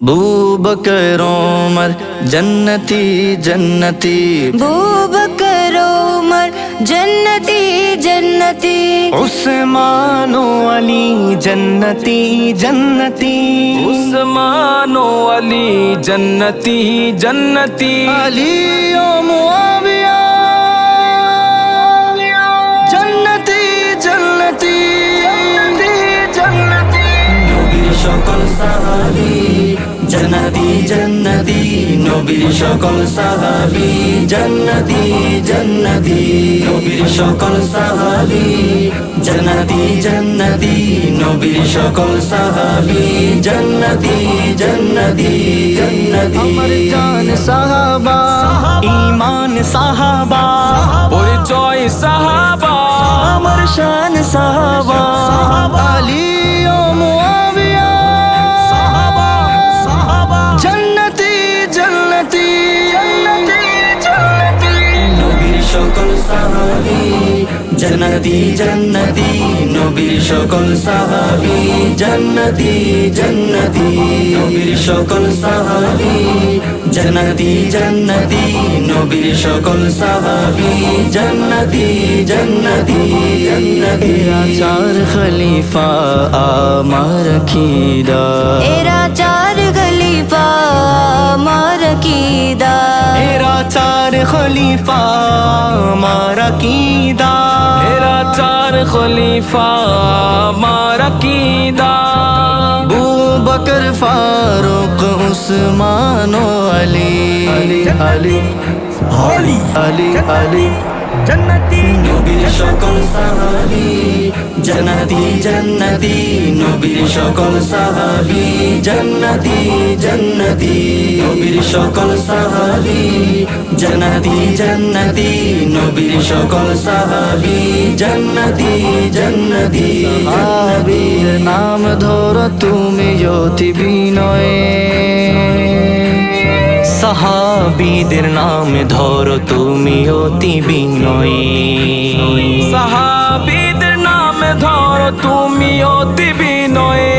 বকর ওমর জন্নতি জন্নতি বকর ওমর জন্নতি জন্নতি উসমান আলী জন্নতি জন্নতি উসমান আলী জন্নতি জন্নতি আলী ও মুআবিয়া জন্নতি জন্নতি জন্নতি নবীর সকল সাহাবী জন্নতি জন্নতি নবীর সকল সাহাবী জন্নতি জন্নতি নবীর সকল সাহাবী জন্নতি জন্নতি নবীর সকল সাহাবী জন্নতি জন্নতি জন্নতি। আমার জান সাহাবা ঈমান সাহাবা পরিচয় সাহাবা। আমার শান সাহাবা আলী ও জন্নতি জন্নতি নবীর সকল সাহাবী জন্নতি জন্নতি নবীর সকল সাহাবী জন্নতি জন্নতি নবীর সকল সাহাবী জন্নতি জন্নতি জন্নতি। চার খলিফা আমার খিদা এরা চার খলিফা আমার কিদা এরা চার খলিফা আমার চার খলিফা মারা কিদা বু বকর ফারুক উসমান ও আলী। আলী আলী আলী আলী আলী জন্নতি নবীর সকল সাহাবী জন্নতি জন্নতি নবীর সকল সাহাবী জন্নতি জন্নতি। নবীর সকল সাহাবী জন্নতি জন্নতি নবীর সকল সাহাবী জন্নতি জন্নতি। সাহাবীর নাম ধরো তুমি জ্যোতি বিনয়ে। সাহাবিদের নাম ধরো তুমি অতি বিনয়ে। সাহাবিদের নাম ধরো তুমি অতি বিনয়ে।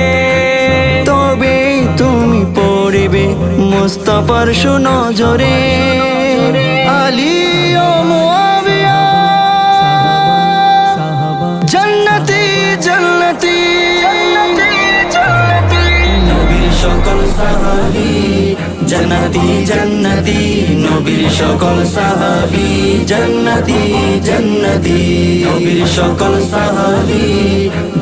তবে তুমি পড়বে মুস্তাফার সুনজরে। আলী সকল সাহাবী জন্নতি জন্নতি নবীর সকল সাহাবী জন্নতি জন্নতি নবীর সকল সাহাবী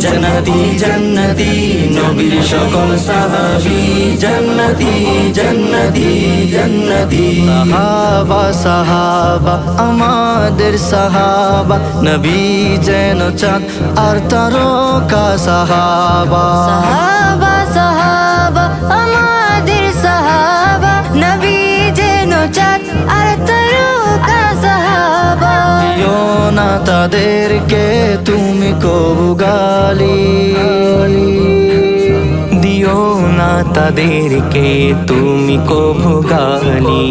জন্নতি জন্নতি নবীর সকল সাহাবী জন্নতি জন্নতি জন্নতি। সাহাবা সাহাবা আমাদের সাহাবা নবী যেন চাঁদ আর তারকা সাহাবা সাহাবা। সাহাবা তাদেরকে তুমি কবু গালি। দিও না তাদেরকে তুমি কবু গালি।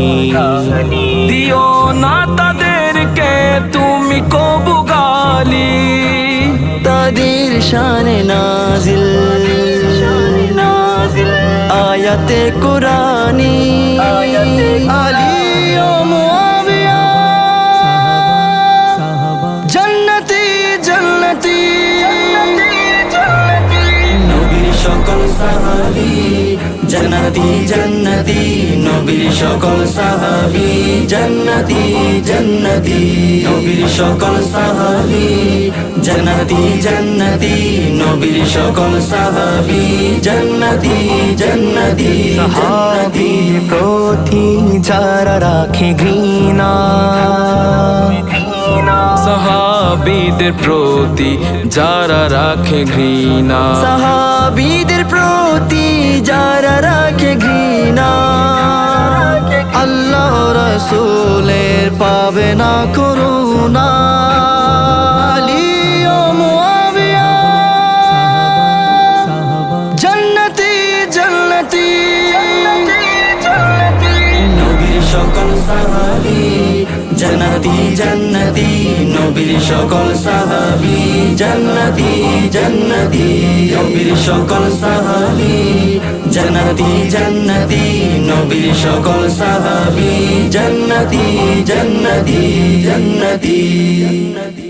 দিও না তাদেরকে তুমি কবু গালি। তাদের শানে নাজিল। আয়াতে কুরানি আলী জন্নতি নবীর সকল সাহাবী জন্নতি জন্নতি। নবীর সকল সাহাবী জন্নতি জন্নতি। নবীর সকল সাহাবী জন্নতি জন্নতি। নবীর সকল সাহাবী জন্নতি জন্নতি। সাহাবী প্রতি যারা রাখে ঘৃণা। সাহাবিদের প্রতি যারা রাখে ঘৃণা। সাহাবিদের প্রতি যারা রাখে ঘৃণা। আল্লাহ রসুলের পাবে না করুণা। আলী ও মুআবিয়া। জন্নতি জন্নতি। জন্নতি জন্নতি, নবীর সকল সাহাবি, জন্নতি জন্নতি, নবীর সকল সাহাবি, জান্নাতি জান্নাতি, নবীর সকল সাহাবি, জান্নাতি জান্নাতি জান্নাতি। জান্নাতি